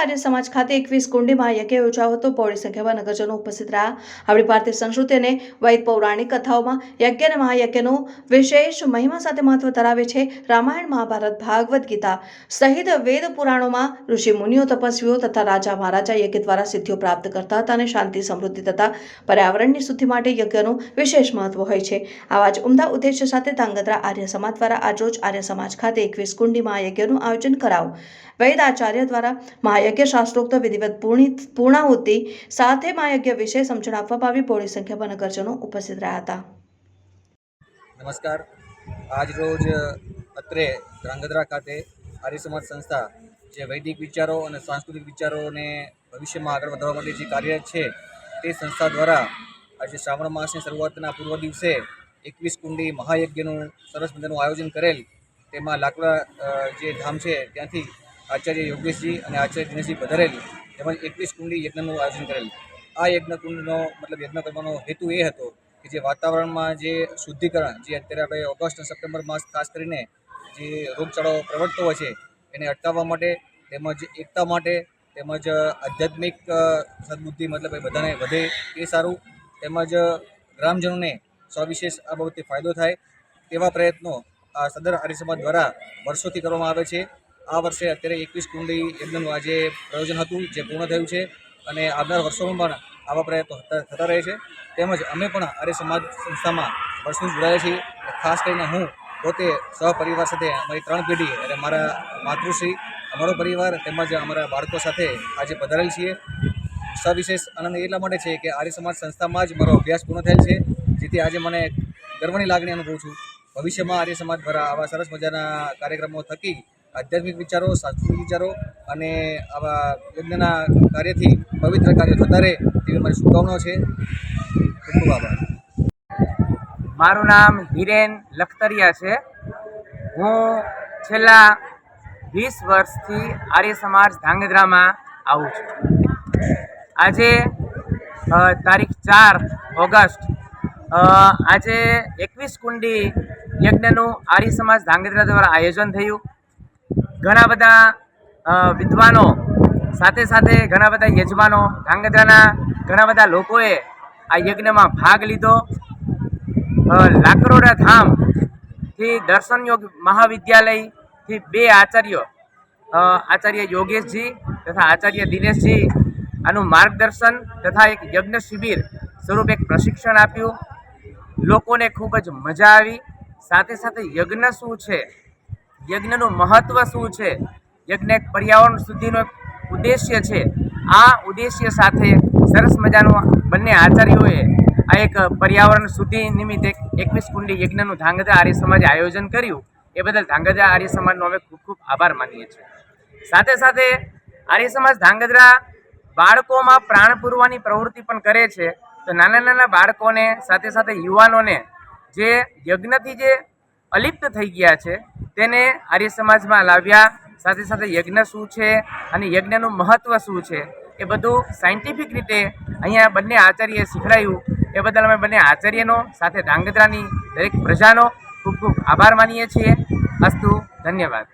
આર્ય સમાજ ખાતે એકવીસ કુંડીમાં યજ્ઞ યોજાયો હતો. બહોળી સંખ્યામાં નગરજનો ઉપસ્થિત રહ્યા. આપણી ભારતીય સંસ્કૃતિ અને વૈદ પૌરાણિક કથાઓમાં યજ્ઞ અને મહાયજ્ઞનો વિશેષ મહિમા સાથે મહત્વ ધરાવે છે. રામાયણ, મહાભારત ભાગવત ગીતા સહિત વેદ પુરાણોમાં ઋષિ મુનિઓ, તપસ્વીઓ તથા રાજા મહારાજા યજ્ઞ દ્વારા સિદ્ધિઓ પ્રાપ્ત કરતા હતા અને શાંતિ, સમૃદ્ધિ તથા પર્યાવરણની શુદ્ધિ માટે યજ્ઞનું વિશેષ મહત્વ હોય છે. આવા જ ઉમદા ઉદ્દેશ્ય સાથે ધાંગધ્રા આર્ય સમાજ દ્વારા આજરોજ આર્ય સમાજ ખાતે એકવીસ કુંડી મહાયજ્ઞનું આયોજન કરાવ વૈદ આચાર્ય દ્વારા મહાયજ્ઞ શાસ્ત્રોક્ત વિધિવત પૂર્ણિ- પૂર્ણાહુતિ સાથે મહાયજ્ઞ વિશે સમજણ આપવામાં આવી બહોળી સંખ્યામાં નગરજનો ઉપસ્થિત રહ્યા હતા. નમસ્કાર. આજ રોજ અત્રે ધ્રાંગધ્રા ખાતે આર્ય સમાજ સંસ્થા જે વૈદિક વિચારો અને સાંસ્કૃતિક વિચારોને ભવિષ્યમાં આગળ વધારવા માટે જે કાર્યરત છે તે સંસ્થા દ્વારા આજે શ્રાવણ માસની શરૂઆતના પૂર્વ દિવસે એકવીસ કુંડી મહાયજ્ઞનું સરસ મજાનું આયોજન કરેલ. તેમાં લાકડા જે ધામ છે ત્યાંથી આચાર્ય યોગેશજી અને આચાર્ય દિનેશજી પધારેલી તેમજ એકવીસ કુંડી યજ્ઞનું આયોજન કરેલું. આ યજ્ઞ કુંડનો મતલબ યજ્ઞ કરવાનો હેતુ એ હતો કે જે વાતાવરણમાં જે શુદ્ધિકરણ જે અત્યારે આપણે ઓગસ્ટ અને સપ્ટેમ્બર માસ ખાસ કરીને જે રોગચાળો પ્રવર્તતો હોય છે, એને અટકાવવા માટે તેમજ એકતા માટે તેમજ આધ્યાત્મિક સદબુદ્ધિ મતલબ એ બધાને વધે એ સારું. તેમજ ગ્રામજનોને સવિશેષ આ બાબતે ફાયદો થાય તેવા પ્રયત્નો આ સદર આર્ય સમાજ દ્વારા વર્ષોથી કરવામાં આવે છે. આ વર્ષે અત્યારે એકવીસ કુંડી યજ્ઞનું આજે પ્રયોજન હતું, જે પૂર્ણ થયું છે અને આવનાર વર્ષોમાં પણ આવા પ્રયત્નો થતા રહે છે. તેમજ અમે પણ આર્ય સમાજ સંસ્થામાં વર્ષથી જોડાયા છીએ ખાસ કરીને હું પોતે સહપરિવાર સાથે અમારી ત્રણ પેઢી અને મારા માતૃશ્રી, અમારો પરિવાર તેમજ અમારા બાળકો સાથે આજે પધારેલ છીએ. સવિશેષ આનંદ એટલા માટે છે કે આર્ય સમાજ સંસ્થામાં જ મારો અભ્યાસ પૂર્ણ થયેલ છે, જેથી આજે મને ગર્વની લાગણી અનુભવું છું. ભવિષ્યમાં આર્ય સમાજ દ્વારા આવા સરસ મજાના કાર્યક્રમો થકી આધ્યાત્મિક વિચારો, સાંસ્કૃતિક વિચારો અને આવા યજ્ઞના કાર્યથી પવિત્ર કાર્ય થતા રહે તેવી મારી શુભકામનાઓ છે. ખૂબ આભાર. મારું નામ હિરેન લખતરિયા છે. હું છેલ્લા વીસ વર્ષથી આર્ય સમાજ ધાંગધ્રામાં આવું છું. આજે તારીખ ચાર ઓગસ્ટ આજે એકવીસ કુંડી યજ્ઞનું આર્ય સમાજ ધાંગધ્રા દ્વારા આયોજન થયું. ઘણા બધા વિદ્વાનો, સાથે સાથે ઘણા બધા યજમાનો ધ્રાંગધ્રાના ઘણા બધા લોકોએ આ યજ્ઞમાં ભાગ લીધો. લાકરોડા ધામથી દર્શન યોગ મહાવિદ્યાલયથી બે આચાર્યો આચાર્ય યોગેશજી તથા આચાર્ય દિનેશજી આનું માર્ગદર્શન તથા એક યજ્ઞ શિબિર સ્વરૂપે એક પ્રશિક્ષણ આપ્યું. લોકોને ખૂબ જ મજા આવી. સાથે સાથે યજ્ઞ શું છે? યજ્ઞનું મહત્ત્વ શું છે? યજ્ઞ એક પર્યાવરણ સુધીનો ઉદ્દેશ્ય છે. આ ઉદ્દેશ્ય સાથે સરસ મજાનું બંને આચાર્યોએ આ એક પર્યાવરણ શુદ્ધિ નિમિત્તે એક એકવીસ કુંડી યજ્ઞનું ધાંગધ્રા આર્ય સમાજે આયોજન કર્યું. એ બદલ ધાંગધ્રા આર્ય સમાજનો અમે ખૂબ ખૂબ આભાર માનીએ છીએ. સાથે સાથે આર્ય સમાજ ધાંગધ્રા બાળકોમાં પ્રાણ પૂરવાની પ્રવૃત્તિ પણ કરે છે. તો નાના નાના બાળકોને સાથે સાથે યુવાનોને જે યજ્ઞથી જે અલિપ્ત થઈ ગયા છે તેને આર્ય સમાજમાં લાવ્યા. સાથે સાથે યજ્ઞ શું છે અને યજ્ઞનું મહત્ત્વ શું છે એ બધું સાયન્ટિફિક રીતે અહીંયા બંને આચાર્યએ શીખડાયું. એ બદલ અમે બંને આચાર્યનો સાથે ધાંગધ્રાની દરેક પ્રજાનો ખૂબ ખૂબ આભાર માનીએ છીએ. અસ્તુ, ધન્યવાદ.